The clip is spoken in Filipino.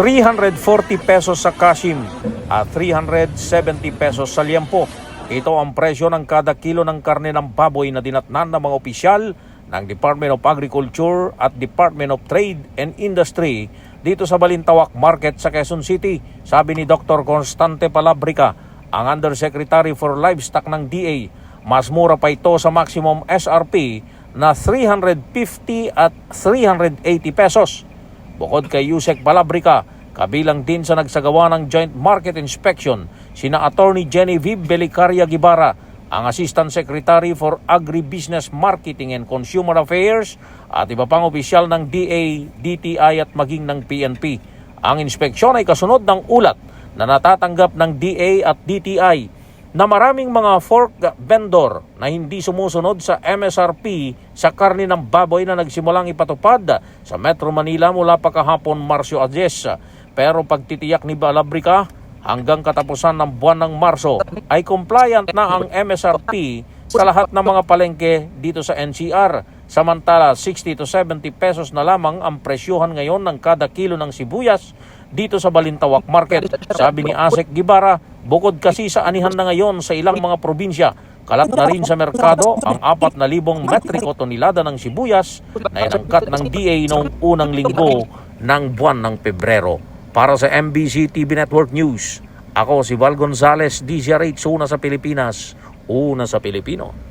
340 pesos sa Kasim at 370 pesos sa Liempo. Ito ang presyo ng kada kilo ng karne ng baboy na dinatnan ng mga opisyal ng Department of Agriculture at Department of Trade and Industry dito sa Balintawak Market sa Quezon City. Sabi ni Dr. Constante Palabrica, ang Undersecretary for Livestock ng DA, mas mura pa ito sa maximum SRP na 350 at 380 pesos. Bukod kay Yusek Palabrica, kabilang din sa nagsagawa ng joint market inspection, sina Attorney Genevieve Belicaria Gibara, ang Assistant Secretary for Agribusiness Marketing and Consumer Affairs at iba pang opisyal ng DA, DTI at maging ng PNP. Ang inspeksyon ay kasunod ng ulat na natatanggap ng DA at DTI na maraming mga fork vendor na hindi sumusunod sa MSRP sa karni ng baboy na nagsimulang ipatupad sa Metro Manila mula pa kahapon Marsyo 10. Pero pagtitiyak ni Balabrica, hanggang katapusan ng buwan ng Marso ay compliant na ang MSRP sa lahat ng mga palengke dito sa NCR. Samantala, 60 to 70 pesos na lamang ang presyohan ngayon ng kada kilo ng sibuyas dito sa Balintawak Market. Sabi ni Asek Gibara, bukod kasi sa anihan na ngayon sa ilang mga probinsya, kalat na rin sa merkado ang 4,000 metriko tonelada ng sibuyas na inangkat ng DA noong unang linggo ng buwan ng Pebrero. Para sa MBC TV Network News, ako si Val Gonzales, DZRH, una sa Pilipinas, una sa Pilipino.